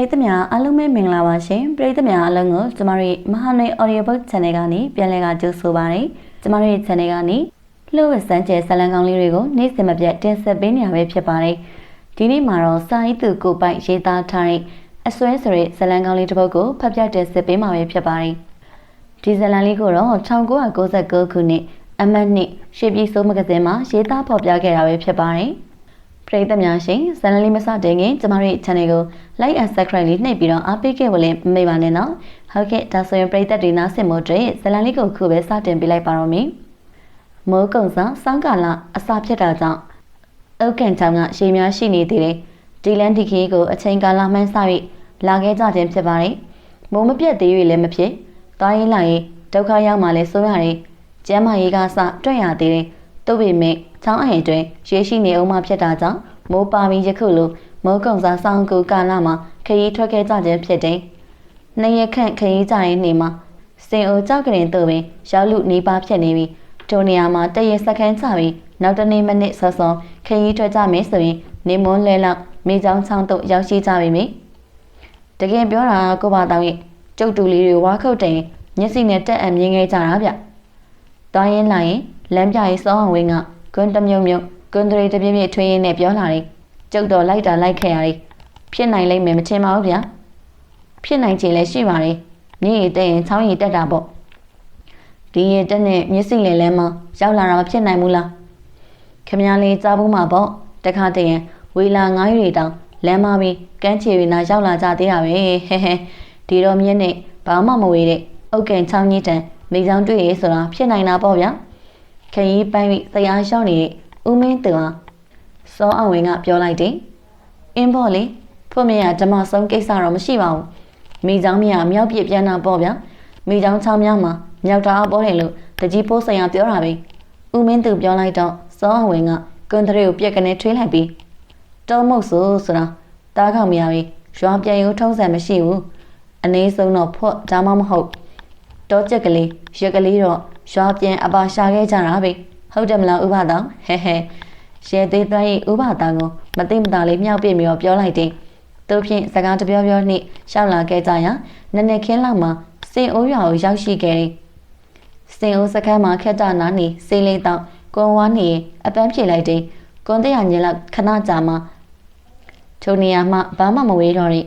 ရိသတ်များအားလုံးပဲမင်္ဂလာပါရှင်ပရိသတ်များအားလုံးကိုကျမတို့မဟာနယ် Audiobook Channel ကနေပြန်လည်ကကြိုဆိုပါရစေကျမတို့ရဲ့ Channel ကနေလှုပ်ဝက်စမ်းကျဲဇာတ်လမ်းကောင်းလေးတွေကိုနေ့စဉ်မပြတ်တင်ဆက်ပေးနေရပဲဖြစ်ပါတယ်ဒီနေ့မှာတော့စာရေးသူကိုပိုက်ရေးသားထားတဲ့အစွဲဆိုတဲ့ဇာတ်လမ်းကောင်းလေးတစ်ပုဒ်ကိုဖတ်ပြတင်ဆက်ပေးမှာပဲဖြစ်ပါတယ်ဒီဇာတ်လမ်းလေးကိုတော့1999ခုနှစ်အမတ်နှစ်ရှေ့ပြည်စိုးမဂဇင်းမှာရေးသားဖော်ပြခဲ့တာပဲဖြစ်ပါတယ် ပရိသတ်များရှင်ဇာတ်လမ်းလေးမစတင်ခင်ကျမတို့ရဲ့ channel ကို like and subscribe လေးနှိပ်ပြီးတော့အားပေးခဲ့ဖို့လည်းမမေ့ပါနဲ့နော်ဟုတ်ကဲ့ဒါဆိုရင်ပရိသတ်တွေနားဆင်ဖို့အတွက်ဇာတ်လမ်းလေးကိုခုပဲစတင်ပေးလိုက်ပါတော့မယ်မိုးကုံစားစောင်းကာလအစာဖြစ်တာကြောင့်အုတ်ကန်ချောင်းကရေများရှိနေသေးတယ်ဒီလန်ဒီခီကိုအချိန်ကာလမှန်းဆ၍လာခဲ့ကြခြင်းဖြစ်ပါတယ်မိုးမပြတ်သေး၍လည်းမဖြစ်သွားရင်လာရင်ဒုက္ခရောက်မှလည်းဆိုးရတယ်ကျမ်းမာရေးကစတွေ့ရသေးတယ်။ တို့ပေမဲ့ချောင်းအိမ်တွင်ရေရှိနေအောင်မှဖြစ်တာကြောင့်မိုးပါပြီးယခုလိုမိုးကုံစားဆောင်ကူကာလမှာခရီးထွက်ခဲ့ကြခြင်းဖြစ်တယ်။နှစ်ရက်ခန့်ခရီးကြရင်နေမှာစင်အိုကြောက်ကရင်တို့ပင်ရောက်လူနေပါဖြစ်နေပြီ။ထိုနေရာမှာတရက်စခန်းချပြီးနောက်တနေ့မိနစ်ဆော့ဆော့ခရီးထွက်ကြမယ်ဆိုရင်နေမွန်းလဲလောက်မိချောင်းချောင်းတို့ရောက်ရှိကြပြီမိ။တကယ်ပြောတာကိုပါတောင်းရဲ့ကျုပ်တူလေးတွေဝါခုတ်တယ်မျက်စိနဲ့တက်အံမြင်ခဲ့ကြတာဗျ။တောင်းရင်လာရင်လမ်းပြရေးစောအောင်ဝင်းကကွန်းတမြုံမြုံကွန်းတရီတပြည့်ပြည့်ထွေးရင်းနဲ့ပြောလာတယ်။ကျုပ်တော်လိုက်တာလိုက်ခဲ့ရတယ်။ဖြစ်နိုင်လိမ့်မယ်မထင်ပါဘူးဗျာ။ဖြစ်နိုင်ချေလည်းရှိပါတယ်။မြည်ရည်တက်ရင်ချောင်းရည်တက်တာပေါ့။ဒီရည်တက်နဲ့မျက်စိလည်းလဲမရောက်လာတာမဖြစ်နိုင်ဘူးလား။ခမည်းလေးကြားဘူးမှာပေါ့။တခါတည်းရင်ဝေလာငားရီတောင်လမ်းမပြီးကန်းချီရီနာရောက်လာကြသေးတာပဲဟဲဟဲဒီတော့မြင်းနဲ့ဘာမှမဝေးတဲ့အုတ်ကန်ချောင်းကြီးတန်မိချောင်းတွေ့ရဆိုတာဖြစ်နိုင်တာပေါ့ဗျာ ခရီးပိုင်းပြီးတရားလျှောက်နေတဲ့ဦးမင်းသူဟာစောအောင်ဝင်းကပြောလိုက်တယ်အင်းပေါ့လေဖွင့်မရဓမ္မဆုံးကိစ္စတော့မရှိပါဘူးမိချောင်းမြမြောက်ပြစ်ပြန်တာပေါ့ဗျာမိချောင်းချောင်းများမှာမြောက်တာပေါ်တယ်လို့တကြီးပိုးဆိုင်ရပြောတာပဲဦးမင်းသူပြောလိုက်တော့စောအောင်ဝင်းကကွန်ထရီကိုပြက်ကနေထွေးလိုက်ပြီးတောမုတ်ဆိုဆိုတာတားခေါင်မရပြီရွာပြန်ရုံထုံးစံမရှိဘူးအနည်းဆုံးတော့ဖွတ်ဒါမှမဟုတ်တောချက်ကလေးရက်ကလေးတော့ ရွာပြန်အပါရှာခဲ့ကြတာပဲဟုတ်တယ်မလားဥပဒေဟဲဟဲရဲသေးသွမ်း၏ဥပဒေကိုမသိမသာလေးမြောက်ပြပြီးတော့ပြောလိုက်တယ်သူဖြင့်စကားတပြောပြောနှင့်ရှောက်လာခဲ့ကြရာနက်နက်ခင်းလောက်မှာစင်အိုးရွာကိုရောက်ရှိခဲ့တယ်စင်အိုးစခန်းမှာခက်တာနာနေစေးလေးတော့ကွန်ဝါနေအပန်းဖြေလိုက်တယ်ကွန်တရညင်လောက်ခဏကြာမှထိုနေရာမှာဘာမှမဝေးတော့တဲ့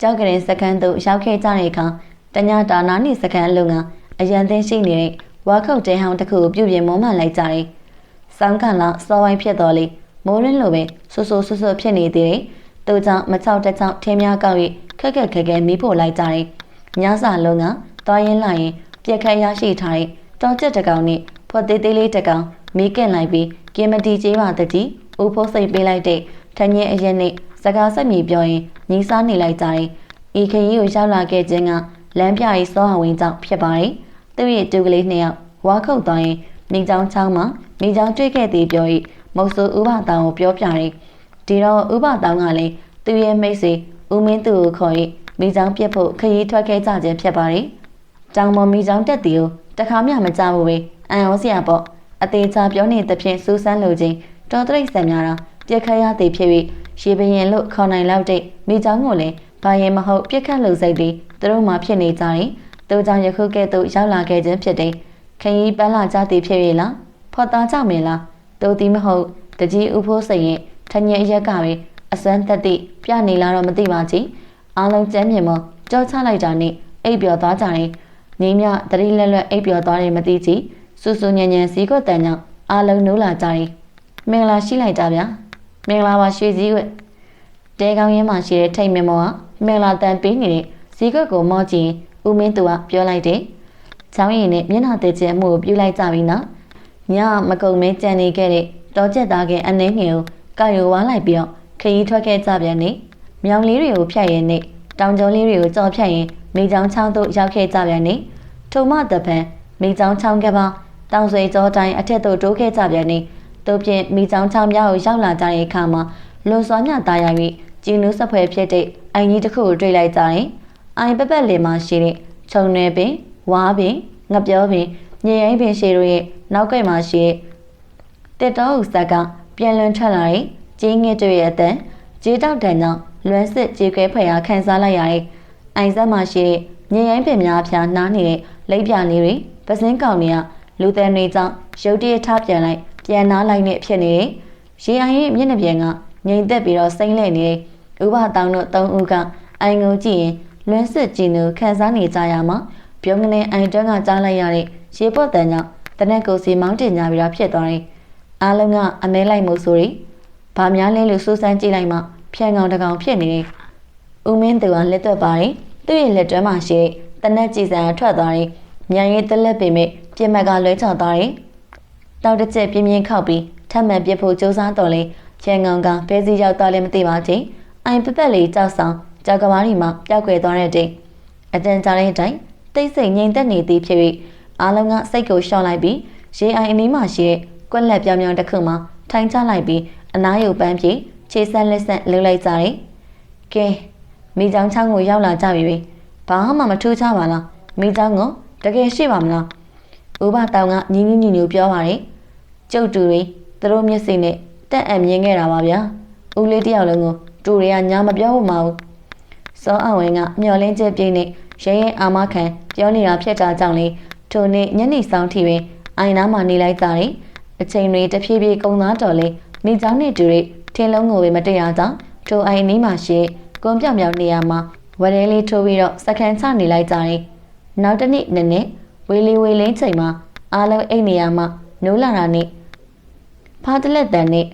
ကြောက်ကလေးစခန်းသို့ရောက်ခဲ့ကြတဲ့အခါတညာတာနာနေစခန်းအလုံးက အရန်သိမ်းရှိနေတဲ့ဝါခုတ်တဲဟောင်းတစ်ခုကိုပြုပြင်မုံမှလိုက်ကြတယ်။စောင်းကန်လာစောဝိုင်းဖြစ်တော်လေမိုးရင်းလိုပဲဆူဆူဆူဆူဖြစ်နေသေးတယ်။သူကြောင့်မချောက်တက်ချောက်ထင်းများကောက်၍ခက်ခက်ခဲခဲမီးဖို့လိုက်ကြတယ်။ညစာလုံးကသွားရင်လာရင်ပြက်ခတ်ရရှိထားတဲ့တောင်ကျက်တကောင်နဲ့ဖော်သေးသေးလေးတကောင်မီးကင်လိုက်ပြီးကင်မတီကျေးပါတတိဦးဖို့စိတ်ပေးလိုက်တဲ့ထင်းရဲ့အရင်နဲ့စကားဆက်မြေပြောရင်ညီစားနေလိုက်ကြတယ်။ဤခရီးကိုရောက်လာခဲ့ခြင်းကလမ်းပြရေးစောဟဝင်ကြောင့်ဖြစ်ပါတယ်။ သူ့ရဲ့တူကလေးနှစ်ယောက်ဝါခုတ်သွားရင်မိချောင်းချောင်းမှာမိချောင်းတွေ့ခဲ့သည်ပြော၏မုတ်ဆိုးဥပတောင်ကိုပြောပြတယ်။ဒီတော့ဥပတောင်ကလည်းသူ့ရဲ့မိတ်ဆွေဦးမင်းသူကိုခေါ်၍မိချောင်းပြတ်ဖို့ခရီးထွက်ခဲ့ကြခြင်းဖြစ်ပါတယ်။တောင်ပေါ်မိချောင်းတက်သည်ကိုတခါမှမကြဘူးပဲအန်ရောစရာပေါ့အသေးချာပြောနေသဖြင့်စူးစမ်းလိုခြင်းတော်တရိတ်ဆန်များတာပြက်ခတ်ရသည်ဖြစ်၍ရေပရင်လို့ခေါ်နိုင်လောက်တဲ့မိချောင်းကိုလည်းဘာရင်မဟုတ်ပြက်ခတ်လို့စိတ်ပြီးသူတို့မှဖြစ်နေကြတယ်။ သူကြောင့်ယခုကဲ့သို့ရောက်လာခဲ့ခြင်းဖြစ်တယ်။ခရီးပန်းလာကြသည်ဖြစ်၍လား။ဖော်သားကြမင်းလား။သူသည်မဟုတ်တကြီးဥဖိုးစိန်ရဲ့ထညက်ရက်ကပဲအစွမ်းသက်သည့်ပြနေလာတော့မသိပါချေ။အားလုံးကျမ်းမြင်မကြောချလိုက်တာနဲ့အိပ်ပျော်သွားကြတယ်။နေမြတတိလက်လက်အိပ်ပျော်သွားတယ်မသိချေ။စူစူညံညံစီးကွက်တန်ကြောင့်အားလုံးနိုးလာကြတယ်။မင်္ဂလာရှိလိုက်တာဗျာ။မင်္ဂလာပါရွှေစည်းဝဲ။တဲကောင်းရင်းမှာရှိတဲ့ထိတ်မင်မောကမင်္ဂလာတန်ပေးနေတဲ့ဇီကွက်ကိုမော့ကြည့် ဦးမင်းသူကပြောလိုက်တယ်။ချောင်းရည်နဲ့မျက်နှာတည်ခြင်းမှုကိုပြုလိုက်ကြပြီနော်။ညမကုံမဲကြံနေခဲ့တဲ့တောကျက်သားကအနှဲငယ်ကိုကာယိုဝါလိုက်ပြီးတော့ခရီးထွက်ခဲ့ကြပြန်နေ။မြောင်လေးတွေကိုဖြတ်ရင်နဲ့တောင်ကျုံလေးတွေကိုကြော်ဖြတ်ရင်မိချောင်းချောင်းတို့ရောက်ခဲ့ကြပြန်နေ။ထုံမတပံမိချောင်းချောင်းကပါတောင်ဆွေကျော်တိုင်းအထက်သို့တိုးခဲ့ကြပြန်နေ။တို့ဖြင့်မိချောင်းချောင်းများကိုရောက်လာကြတဲ့အခါမှာလွန်စွာမြသားရ၍ကျင်းနူးစဖွဲဖြစ်တဲ့အင်ကြီးတစ်ခုကိုတွေ့လိုက်ကြတယ်။ အိုင်ပက်ပက်လင်မှာရှိတဲ့ခြုံနယ်ပင်ဝါပင်ငပြောပင်ညရင်ပင်ရှိတို့ရဲ့နောက်ကဲ့မှာရှိတဲ့တက်တော်ဥစက်ကပြန်လွန်ထွက်လာတဲ့ကျင်းငယ်တွေရဲ့အတန်ကြေးတောက်တန်ကြောင့်လွမ်းစစ်ကြေကွဲဖွယ်ရာခန်းစားလိုက်ရတဲ့အိုင်ဆက်မှရှိတဲ့မြေရိုင်းပင်များအဖျားနားနေတဲ့လိပ်ပြလေးတွေပစင်းကောင်တွေကလူသည်တွေကြောင့်ရုတ်တရက်ထပြန်လိုက်ပြန်နားလိုက်နဲ့ဖြစ်နေတယ်။ရေအိုင်ရဲ့မျက်နှာပြင်ကငြိမ်သက်ပြီးတော့စိမ့်လဲနေတယ်။ဥပတောင်တို့သုံးဦးကအိုင်ငုံကြည့်ရင် လွမ်းစစ်ကြည့်နေခံစားနေကြရမှာပြုံးကနေအိုင်တွန်းကကြားလိုက်ရတဲ့ရေပွက်တန်ကြောင့်တနက်ကိုစီမောင်းတင်ကြပြီးတော့ဖြစ်သွားတယ်။အားလုံးကအမဲလိုက်မှုဆိုရီဘာများလဲလို့စူးစမ်းကြည့်လိုက်မှဖြန်ကောင်တကောင်ဖြစ်နေတယ်။ဦးမင်းသူကလက်သက်ပါတယ်။သူ့ရဲ့လက်တွဲမှာရှိတဲ့တနက်ကြည်စံထွက်သွားတယ်။မြန်ရေးတက်လက်ပေမဲ့ပြင်မက်ကလွဲချသွားတယ်။တောက်တစ်ချက်ပြင်းပြင်းခောက်ပြီးထပ်မံပြစ်ဖို့ကြိုးစားတော်လေဖြန်ကောင်ကဘဲစီရောက်သွားလည်းမသိပါချင်း။အိုင်ပပက်လေးကြောက်ဆောင် ကြောက်ကမားရီမှာပျောက်ကွယ်သွားတဲ့တဲ့အတန်ကြာတဲ့အတိုင်းတိတ်ဆိတ်ငြိမ်သက်နေသည်ဖြစ်၍အားလုံးကစိတ်ကိုရှော့လိုက်ပြီးရေအိုင်အနီးမှာရှိတဲ့ကွက်လက်ပြောင်ပြောင်တစ်ခုမှာထိုင်ချလိုက်ပြီးအနားရုပ်ပန်းပြေခြေဆက်လက်ဆက်လှုပ်လိုက်ကြတယ်။ကဲမိချောင်းချောင်းကိုရောက်လာကြပြီ။ဘာမှမထူးခြားပါလား။မိချောင်းကတကယ်ရှိပါမလား။ဥပတောင်ကညီညီညီညူပြောပါတယ်။ကျုပ်တူတွေသူတို့မျက်စိနဲ့တက်အံမြင်ခဲ့တာပါဗျာ။ဦးလေးတယောက်လုံးကိုတူတွေကညာမပြောဘူးမဟုတ်။ စောအဝင်ကမျောလင်းချက်ပြင်းနဲ့ရဲရဲအာမခံပြောနေတာဖြစ်တာကြောင့်လေထိုနေ့ညနေဆောင်ထိပင်အိုင်နာမှာနေလိုက်ကြတယ်။အချိန်တွေတဖြည်းဖြည်းကုန်သွားတော်လေမိချောင်းနဲ့တူတွေထင်းလုံးကိုပဲမတည့်ရကြောင်းထိုအိုင်နီးမှာရှိကွန်ပြောင်ပြောင်နေရာမှာဝရဲလေးထိုးပြီးတော့စကန်ချနေလိုက်ကြတယ်။နောက်တစ်နေ့နည်းနည်းဝေလီဝေလင်းချိန်မှာအားလုံးအိတ်နေရာမှာနိုးလာတာနဲ့ဖားတလက်တန်နဲ့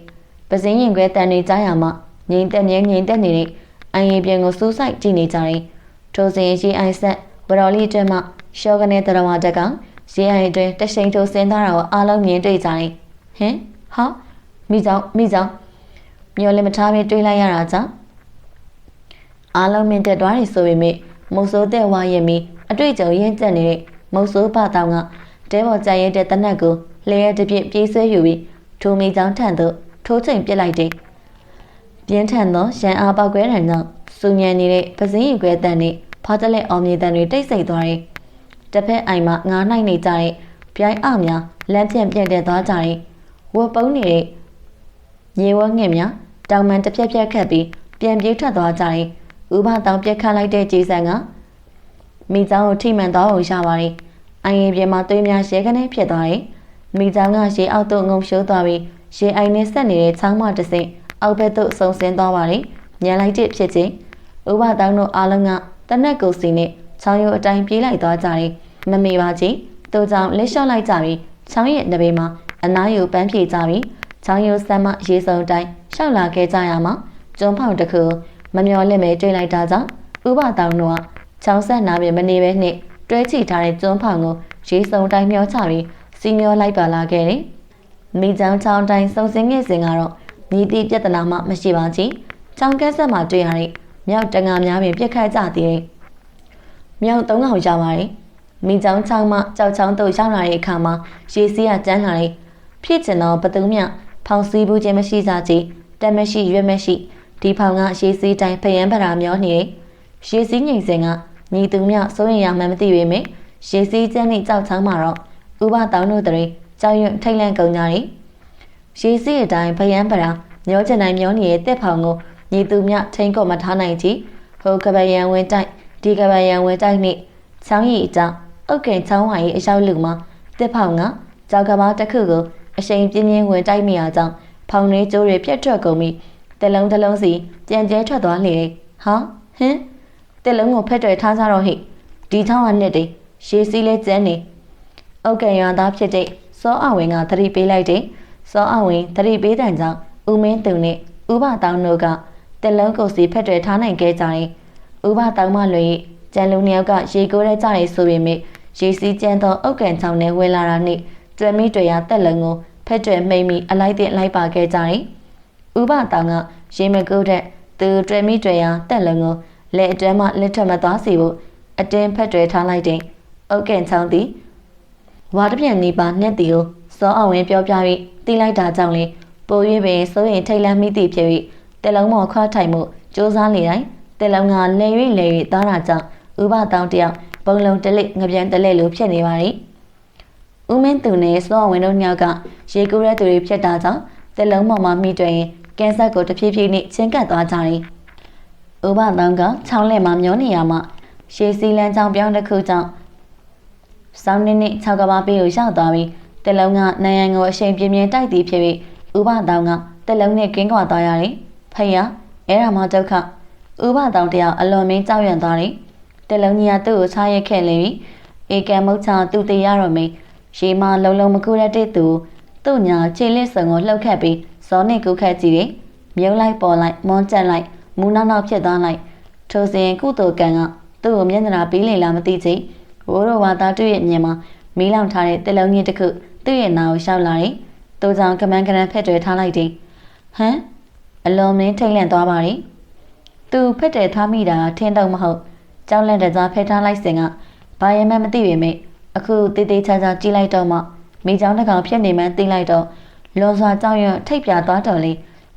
ပစင်းရင်ခွဲတန်နေကြရမှာငိမ့်တက်မြဲငိမ့်တက်နေတဲ့ အိုင်ရင်ပြန်ကိုစူးစိုက်ကြည့်နေကြတယ်။ထိုစဉ်ရှိအိုင်ဆက်ဝတော်လေးအတွင်းမှာရှောကနေတရဝတက်ကရေအိုင်အတွင်းတရှိန်ထိုးဆင်းသွားတာကိုအားလုံးမြင်တွေ့ကြတယ်။ဟင်ဟာမိကြောင်မိကြောင်မျောလည်းမထားဘဲတွေးလိုက်ရတာကြောင့်အားလုံးမြင်တက်သွားတယ်ဆိုပေမဲ့မုတ်ဆိုးတဲ့ဝါရင်မီအတွေ့အကြုံရင့်ကျက်နေတဲ့မုတ်ဆိုးပတောင်ကတဲပေါ်ကြရဲတဲ့တနက်ကိုလျှက်တစ်ပြည့်ပြေးဆွဲယူပြီးထိုမိကြောင်ထန့်သို့ထိုးချိန်ပစ်လိုက်တယ် ပြင်းထန်သောရန်အားပေါက်ကွဲတဲ့နောက်စူညံနေတဲ့ပစင်းရီခွဲတန်နဲ့ဖားတလက်အောင်မြေတန်တွေတိတ်ဆိတ်သွားတယ်တစ်ဖက်အိမ်မှာငားနိုင်နေကြတဲ့ပြိုင်အများလမ်းပြန့်ပြန့်တဲ့သွားကြတယ်ဝတ်ပုံးနေတဲ့ရေဝဲငှက်များတောင်မှန်တစ်ပြက်ပြက်ခတ်ပြီးပြန်ပြေးထွက်သွားကြတယ်။ဥပတောင်ပြက်ခတ်လိုက်တဲ့ကြေးဆန်ကမိချောင်းကိုထိမှန်သွားအောင်ရပါတယ်။အိုင်ရင်ပြင်မှာသွေးများရဲကနေဖြစ်သွားတယ်။မိချောင်းကရေအောက်သို့ငုံရှိုးသွားပြီးရေအိုင်နဲ့ဆက်နေတဲ့ချောင်းမတစ်စိမ့် အောက်ဘက်သို့ဆုံဆင်းသွားပါတယ်။ညံလိုက်တဲ့ဖြစ်ချင်းဥပတောင်တို့အားလုံးကတနက်ကိုစီနဲ့ချောင်းရုပ်အတိုင်းပြေးလိုက်သွားကြတယ်။မမေပါချင်းသူ့ကြောင့်လက်လျှော့လိုက်ကြပြီးချောင်းရဲ့နဘေးမှာအနားယူပန်းပြေကြပြီးချောင်းရိုးဆမ်းမရေစုံတိုင်းရှောက်လာခဲ့ကြရမှာကျွန်းဖောင်တစ်ခုမမျော်လင့်ပဲတွေ့လိုက်တာကြောင့်ဥပတောင်တို့ကချောင်းဆက်နာပြင်မနေပဲနဲ့တွဲချီထားတဲ့ကျွန်းဖောင်ကိုရေစုံတိုင်းမျောချပြီးစီမျောလိုက်ပါလာခဲ့တယ်။မိချောင်းချောင်းတိုင်းစုံစင်းခဲ့စဉ်ကတော့ မြည်တိပြဿနာမှမရှိပါချီ။ချောင်းကက်ဆက်မှာတွေ့ရတဲ့မြောက်တငါများပင်ပြက်ခတ်ကြသေးတယ်။မြောက်သုံးကောင်ရပါတယ်။မိချောင်းချောင်းမှကြောက်ချောင်းတို့ရောက်လာတဲ့အခါမှာရေစီးကကျန်းလာတဲ့ဖြစ်ကျင်တော့ဘသူမျှဖောင်စည်းဘူးခြင်းမရှိစားကြတက်မရှိရွက်မရှိဒီဖောင်ကရေစည်းတိုင်းဖယံပရာမျောနေရေစည်းငိန်စင်ကညီသူမြစိုးရင်ရမှန်းမသိပေမဲ့ရေစည်းကျန်းနဲ့ကြောက်ချောင်းမှာတော့ဥပတောင်းတို့တည်းကြောက်ရွံ့ထိတ်လန့်ကုန်ကြတယ် ရေစည်းအတိုင်းဖယံပရာမျောချင်တိုင်းမျောနေတဲ့တက်ဖောင်ကိုညီသူမြထိန်ကုန်မထားနိုင်ကြဟိုကပယံဝင်တိုက်ဒီကပယံဝင်တိုက်နဲ့ချောင်းရီအကြောင်းအုတ်ကင်ချောင်းဝါရီအရောက်လူမှာတက်ဖောင်ကကြောက်ကဘာတစ်ခုကိုအရှိန်ပြင်းပြင်းဝင်တိုက်မိရာကြောင့်ဖောင်လေးကျိုးတွေပြတ်ထွက်ကုန်ပြီးတလုံးတလုံးစီပြန်ကျဲထွက်သွားလေဟာဟင်းတလုံးကိုဖက်တွေထားကြတော့ဟိဒီချောင်းကနှစ်တိရေစီးလဲကျန်းနေအုတ်ကံရွာသားဖြစ်တဲ့စောအဝင်ကသတိပေးလိုက်တဲ့ စောအဝင်သတိပေးတဲ့ကြောင့်ဦးမင်းသူနဲ့ဥပတောင်းတို့ကတလုံးကိုစီဖက်တွေထားနိုင်ခဲ့ကြတယ်ဥပတောင်းမလွေကျန်လူနှစ်ယောက်ကရေကိုးရဲကြတယ်ဆိုပေမဲ့ရေစီးကျန်းသောအုတ်ကံချောင်းနဲ့ဝင်လာတာနဲ့ကျွဲမိတွေရတက်လုံကိုဖက်တွေမိမ့်မိအလိုက်တင်လိုက်ပါခဲ့ကြတယ်။ဥပတောင်ကရေမကုတ်တဲ့သူကျွဲမိတွေရတက်လုံကိုလက်အတွဲမှလက်ထမသွားစီဖို့အတင်းဖက်တွေထားလိုက်တဲ့အုတ်ကင်ချောင်းသည်ဝါတပြန်နေပါနဲ့တီကို စောအောင်ဝင်ပြောပြပြီးတီးလိုက်တာကြောင့်လေပို၍ပင်စိုးရင်ထိတ်လန့်မိသည်ဖြစ်၍တက်လုံးမော်ခွားထိုင်မှုစူးစမ်းနေတိုင်းတက်လုံးကလဲ၍လဲ၍သားတာကြောင့်ဥပတောင်တယောက်ပုံလုံးတလိငပြန်တလဲလိုဖြစ်နေပါသည်။ဦးမင်းသူနဲ့စောဝင်တို့ညောက်ကရေကူးရဲသူတွေဖြစ်တာကြောင့်တက်လုံးပေါ်မှာမိတွေ့ရင်ကင်ဆာကိုတဖြည်းဖြည်းနဲ့ချင်းကပ်သွားကြတယ်။ဥပတောင်းကချောင်းလက်မှာမျောနေရမှရှေးစီလန်းချောင်းပြောင်းတစ်ခုကြောင့်စောင်းနေနေ၆ကဘာပေးကိုရောက်သွားပြီး တလုံးကနိုင်ရန်ကိုအရှိန်ပြင်းပြင်းတိုက်သည်ဖြစ်ပြီးဥပတောင်းကတလုံးနဲ့ကင်းကွာသွားရတယ်။ဖေရအဲ့ဒါမှဒုက္ခဥပတောင်းတယောက်အလွန်မင်းကြောက်ရွံ့သွားတယ်။တလုံးကြီးကသူ့ကိုချားရက်ခဲ့လေပြီးဧကံမုတ်ချသူ့တရားတော်မင်းရေမလုံးလုံးမကူရတဲ့သူသူ့ညာခြေလစ်စုံကိုလှုပ်ခတ်ပြီးဇောနေကူခတ်ကြည့်တယ်။မြုပ်လိုက်ပေါ်လိုက်မွန်တက်လိုက်မူနောက်နောက်ဖြစ်သွားလိုက်ထိုစဉ်ကုသိုလ်ကံကသူ့ကိုမျက်နှာပေးလေလားမသိချေဝိုးတော်ဝါသားတွေ့ရဲ့မြင်မှာမီးလောင်ထားတဲ့တလုံးကြီးတစ်ခု သူ့ရဲ့နာကိုရှောက်လာတယ်။သူကြောင့်ကမန်းကနန်းဖက်တွယ်ထားလိုက်တယ်။ဟမ်အလုံးမင်းထိတ်လန့်သွားပါလေ။သူဖက်တယ်ထားမိတာထင်းတော့မဟုတ်ကြောက်လန့်တဲ့ကြားဖက်ထားလိုက်စဉ်ကဘာရမှမသိပေမဲ့အခုတေးသေးချာချာကြည့်လိုက်တော့မှမိချောင်းတစ်ကောင်ဖြစ်နေမှသိလိုက်တော့လွန်စွာကြောက်ရွံ့ထိတ်ပြသွားတော်လေ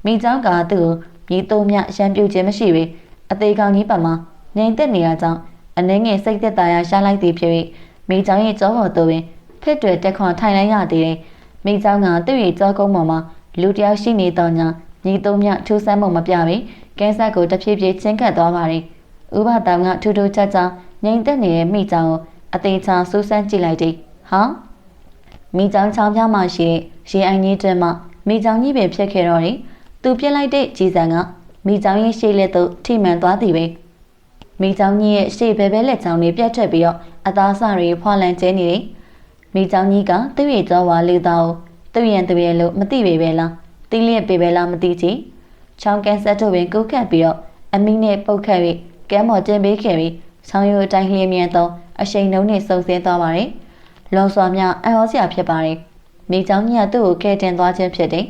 မိချောင်းကသူ့ကိုမြေတုံးမြရံပြူခြင်းမရှိပေအသေးကောင်ကြီးပတ်မှာငြိမ်သက်နေရကြောင်းအနှဲငယ်စိတ်သက်သာရရှားလိုက်သည်ဖြစ်၍မိချောင်းရဲ့ကြောပေါ်သို့ပင် ဖစ်တွေတက်ခွန်ထိုင်လိုက်ရသေးတယ်မိချောင်းကသူ့ရဲ့ကြောကုန်းပေါ်မှာလူတယောက်ရှိနေတော့ညာညီတုံးမြထူးဆန်းမှုမပြပေကဲဆက်ကိုတဖြည်းဖြည်းချင်းကပ်သွားပါတယ်ဥပတောင်ကထူးထူးခြားခြားငြိမ်သက်နေတဲ့မိချောင်းကိုအသေးချာစူးစမ်းကြည့်လိုက်တယ်ဟာမိချောင်းချောင်းပြမှရှိတဲ့ရေအိုင်ကြီးတွင်မှမိချောင်းကြီးပဲဖြစ်ခဲ့တော့တယ်သူပြစ်လိုက်တဲ့ကြီးစံကမိချောင်းရဲ့ရှေ့လက်သို့ထိမှန်သွားသည်ပဲမိချောင်းကြီးရဲ့ရှေ့ဘဲဘဲလက်ချောင်းတွေပြတ်ထွက်ပြီးတော့အသားအစတွေဖွာလန်ကျဲနေတယ် မိချောင်းကြီးကသူ့ရဲ့ကြောဝါလူသားကိုသူ့ရန်သူရဲ့လို့မသိပေပဲလားတိလျက်ပေပဲလားမသိချေချောင်းကန်ဆက်တို့ပင်ကုတ်ခတ်ပြီးတော့အမိနဲ့ပုတ်ခတ်ပြီးကဲမော်ကျင်းပေးခဲ့ပြီးဆောင်းရိုးအတိုင်းလျင်မြန်သောအရှိန်နှုံးနဲ့စုံစင်းသွားပါတယ်လွန်စွာများအံ့ဩစရာဖြစ်ပါတယ်မိချောင်းကြီးကသူ့ကိုကဲတင်သွားခြင်းဖြစ်တယ်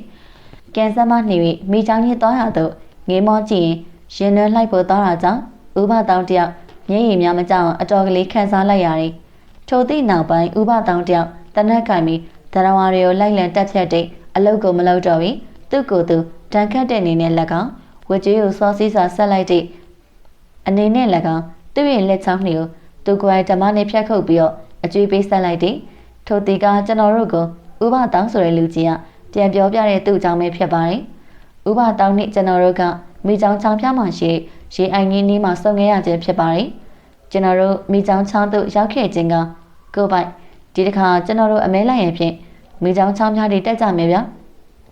ကင်ဆာမနှီးပြီးမိချောင်းကြီးသွားရတော့ငေးမောကြည့်ရင်ရင်နှွဲလိုက်ဖို့သွားတာကြောင့်ဥပတောင်းတယောက်မျက်ရည်များမကြောက်အတော်ကလေးခန်းစားလိုက်ရတယ် ထိုသည့်နောက်ပိုင်းဥပတောင်းတယောက်တနက်ကင်ပြီးဒရဝါတွေကိုလိုက်လံတက်ဖြတ်တဲ့အလုတ်ကိုမလုပ်တော့ပြီးသူ့ကိုယ်သူတန်ခတ်တဲ့အနေနဲ့လက်ကောင်ဝကြွေးကိုစောစီးစာဆက်လိုက်တဲ့အနေနဲ့လက်ကောင်သူ့ရဲ့လက်ချောင်းနှီးကိုသူကိုယ်တိုင်ဓမ္မနဲ့ဖြတ်ခုတ်ပြီးတော့အကျွေးပေးဆက်လိုက်တဲ့ထိုတီကကျွန်တော်တို့ကိုဥပတောင်းဆိုတဲ့လူကြီးကပြန်ပြောပြတဲ့သူ့အကြောင်းပဲဖြစ်ပါတယ်။ဥပတောင်းနဲ့ကျွန်တော်တို့ကမိချောင်းချောင်းပြမှရှိရေအိုင်ကြီးနီးမှာစုံခဲ့ရခြင်းဖြစ်ပါတယ်။ ကျွန်တော်တို့မိချောင်းချောင်းတို့ရောက်ခဲ့ခြင်းကကိုပိုက်ဒီတစ်ခါကျွန်တော်တို့အမဲလိုက်ရင်ဖြင့်မိချောင်းချောင်းပြားတွေတက်ကြမယ်ဗျာ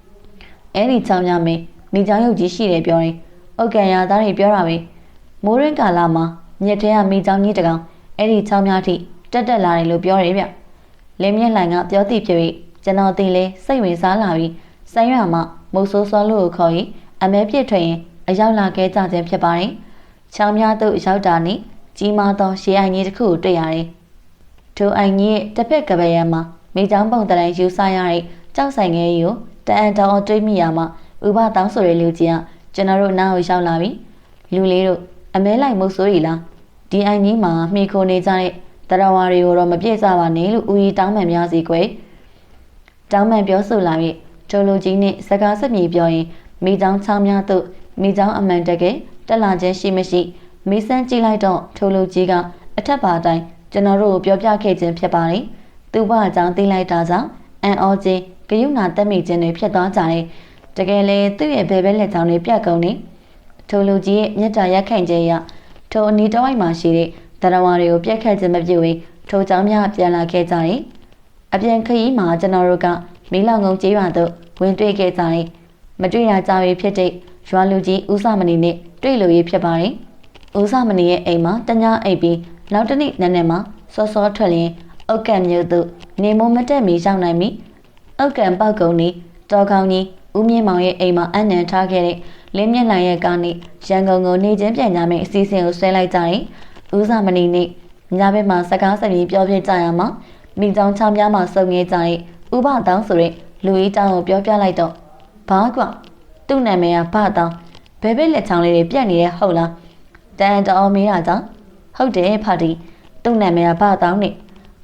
။အဲ့ဒီချောင်းပြားမင်းမိချောင်းရုပ်ကြီးရှိတယ်ပြောရင်။ဥက္ကံရသားတွေပြောတာပဲ။မိုးရင်းကာလာမှာမြက်ထဲကမိချောင်းကြီးတကောင်အဲ့ဒီချောင်းပြားထိတက်တက်လာတယ်လို့ပြောတယ်ဗျ။လင်းမြက်လှန်ကပြောသိဖြစ်ပြီးကျွန်တော်သိလဲစိတ်ဝင်စားလာပြီးဆိုင်းရမှာမုတ်ဆိုးစောလို့ခေါ်ရင်အမဲပြစ်ထွက်ရင်အရောက်လာခဲ့ကြခြင်းဖြစ်ပါတယ်။ချောင်းများသို့ရောက်တာနဲ့ ကြီးမားသောရှေးအိုင်ကြီးတစ်ခုကိုတွေ့ရတယ်။ထိုအိုင်ကြီးရဲ့တစ်ဖက်ကပရံမှာမိချောင်းပုံတရံယူဆရတဲ့ကြောက်ဆိုင်ငယ်ကြီးကိုတအန်တောင်တွေးမိရမှာဥပတောင်းဆိုတဲ့လူကြီးကကျွန်တော်တို့နားကိုရောက်လာပြီ။လူလေးတို့အမဲလိုက်မုတ်ဆိုးရီလားဒီအိုင်ကြီးမှာမှီခိုနေကြတဲ့တရဝါတွေကိုတော့မပြည့်စပါနဲ့လို့ဦးကြီးတောင်းပန်များစီကွယ်။တောင်းပန်ပြောဆိုလာပြီးထိုလူကြီးနဲ့စကားဆက်မြေပြောရင်မိချောင်းချောင်းများသို့မိချောင်းအမှန်တကယ်တက်လာခြင်းရှိမရှိ မိစမ်းကြည့်လိုက်တော့ထိုလူကြီးကအထက်ပါတိုင်းကျွန်တော်တို့ကိုပြောပြခဲ့ခြင်းဖြစ်ပါတယ်။သူ့ဘာအကြောင်းသိလိုက်တာကြောင့်အန်အောခြင်းဂယုဏတက်မိခြင်းတွေဖြစ်သွားကြတယ်။တကယ်လေသူ့ရဲ့ဘယ်ဘဲလက်ချောင်းတွေပြတ်ကုန်နေထိုလူကြီးရဲ့မြတ်တာရက်ခိုင်ခြင်းရထိုအနီးတစ်ဝိုက်မှာရှိတဲ့တရဝါတွေကိုပြက်ခတ်ခြင်းမပြုရင်ထိုเจ้าများပြန်လာခဲ့ကြတယ်။အပြန်ခရီးမှာကျွန်တော်တို့ကမီးလောင်ငုံကျေးရွာသို့ဝင်တွေ့ခဲ့ကြတယ်။မတွေ့ရကြပြီဖြစ်တဲ့ရွာလူကြီးဦးစမဏီနဲ့တွေ့လို့ရဖြစ်ပါတယ်။ ဦးစမဏီရဲ့အိမ်မှာတ냐အိပ်ပြီးနောက်တစ်နေ့နန်းနန်းမှာစောစောထွက်လျင်အုတ်ကံမျိုးသို့နေမမတက်မီရောက်နိုင်ပြီ။အုတ်ကံပေါက်ကုန်နီတော်ကောင်းကြီးဦးမြင့်မောင်ရဲ့အိမ်မှာအနံထားခဲ့တဲ့လင်းမြင့်နိုင်ရဲ့ကနေရန်ကုန်ကိုနေချင်းပြန်ကြမယ်အစီအစဉ်ကိုဆွဲလိုက်ကြတယ်။ဦးစမဏီနဲ့ညဘက်မှာစကားဆက်ပြီးပြောပြကြရမှာမိချောင်းချောင်းပြားမှာစုံငဲကြတဲ့ဥပတောင်းဆိုတဲ့လူကြီးတောင်းကိုပြောပြလိုက်တော့ဘာကွာသူ့နာမည်ကဘာတောင်းဘဲဘဲလက်ချောင်းလေးတွေပြက်နေတယ်ဟုတ်လား တန်တော်မေးတာကြောင့်ဟုတ်တယ်ဖာတီသူ့နာမည်ကဘာတောင်းနဲ့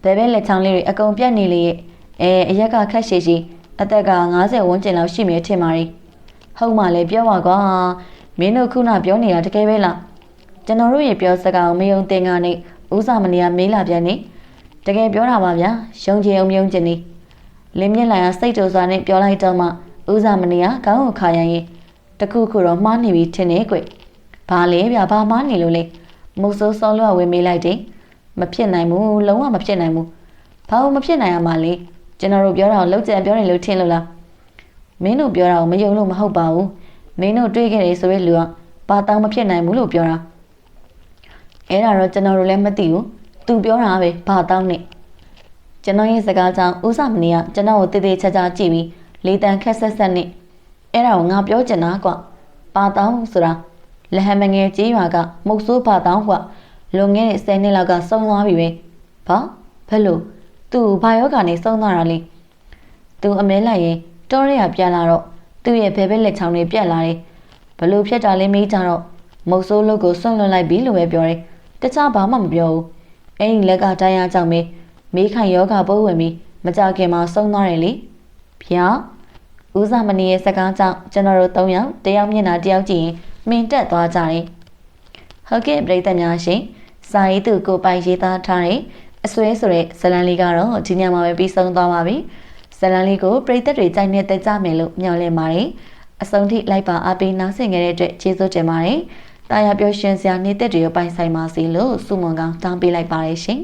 ဘဲဘဲလက်ချောင်းလေးတွေအကုန်ပြက်နေလေရဲ့အဲအရက်ကခက်ရှိရှိအသက်က90ဝန်းကျင်လောက်ရှိမြဲထင်ပါရီဟုတ်မှလည်းပြောပါကွာမင်းတို့ခုနပြောနေတာတကယ်ပဲလားကျွန်တော်တို့ရေပြောစကားကိုမယုံသင်္ကာနဲ့ဦးစာမဏီကမေးလာပြန်နေတကယ်ပြောတာပါဗျာရုံချင်အောင်မြုံချင်နေလင်းမြင့်လိုင်ကစိတ်တူစွာနဲ့ပြောလိုက်တော့မှဦးစာမဏီကခေါင်းကိုခါရရင်တခုခုတော့မှားနေပြီထင်နေကွ ဘာလဲဗျဘာမှနေလို့လေမုတ်ဆိုးစောလို့ဝင်မေးလိုက်တယ်မဖြစ်နိုင်ဘူးလုံးဝမဖြစ်နိုင်ဘူးဘာလို့မဖြစ်နိုင်ရမှာလဲကျွန်တော်တို့ပြောတာကိုလောက်ကြံပြောနေလို့ထင်လို့လားမင်းတို့ပြောတာကိုမယုံလို့မဟုတ်ပါဘူးမင်းတို့တွေးခဲ့တယ်ဆိုရဲလူကဘာတောင်မဖြစ်နိုင်ဘူးလို့ပြောတာအဲ့ဒါတော့ကျွန်တော်တို့လည်းမသိဘူးသူပြောတာပဲဘာတောင်နဲ့ကျွန်တော်ရဲ့စကားကြောင့်ဥစားမနေကကျွန်တော်ကိုတည်တည်ချာချာကြည့်ပြီးလေတံခက်ဆက်ဆက်နဲ့အဲ့ဒါကိုငါပြောချင်တာကွဘာတောင်ဆိုတာ လဟမငယ်ကြီးရွာကမုတ်ဆိုးဘာတောင်ကွလွန်ခဲ့တဲ့10နှစ်လောက်ကဆုံးသွားပြီပဲဘာဘယ်လိုသူဘာယောဂာနေဆုံးသွားတာလဲသူအမဲလိုက်ရင်တောရဲကပြန်လာတော့သူ့ရဲ့ဘဲဘဲလက်ချောင်းတွေပြက်လာတယ်ဘလို့ဖြတ်တာလဲမေးကြတော့မုတ်ဆိုးလုတ်ကိုဆွန့်လွတ်လိုက်ပြီလို့ပဲပြောတယ်တခြားဘာမှမပြောဘူးအဲ့ဒီလက်ကတရားကြောင့်ပဲမေးခိုင်ယောဂပိုးဝင်ပြီးမကြခင်မှာဆုံးသွားတယ်လေဗျာဦးစားမနေရဲ့စကားကြောင့်ကျွန်တော်တို့၃ယောက်တယောက်မျက်နှာတယောက်ကြည့်ရင် မင်တက်သွားကြတယ်ဟုတ်ကဲ့ပြည်သက်များရှင်စာရေးသူကိုပိုင်ရေးသားထားတဲ့အဆွဲဆိုတဲ့ဇလန်လေးကတော့ဒီညမှာပဲပြီးဆုံးသွားပါပြီဇလန်လေးကိုပြည်သက်တွေကြိုက်နေတဲ့ကြမယ်လို့မျှော်လင့်ပါတယ်အဆုံးထိလိုက်ပါအားပေးနားဆင်ကြတဲ့အတွက်ကျေးဇူးတင်ပါတယ်တာယာပြောရှင်စရာနေတဲ့တွေကိုပိုင်ဆိုင်ပါစေလို့ဆုမွန်ကောင်းတောင်းပေးလိုက်ပါတယ်ရှင်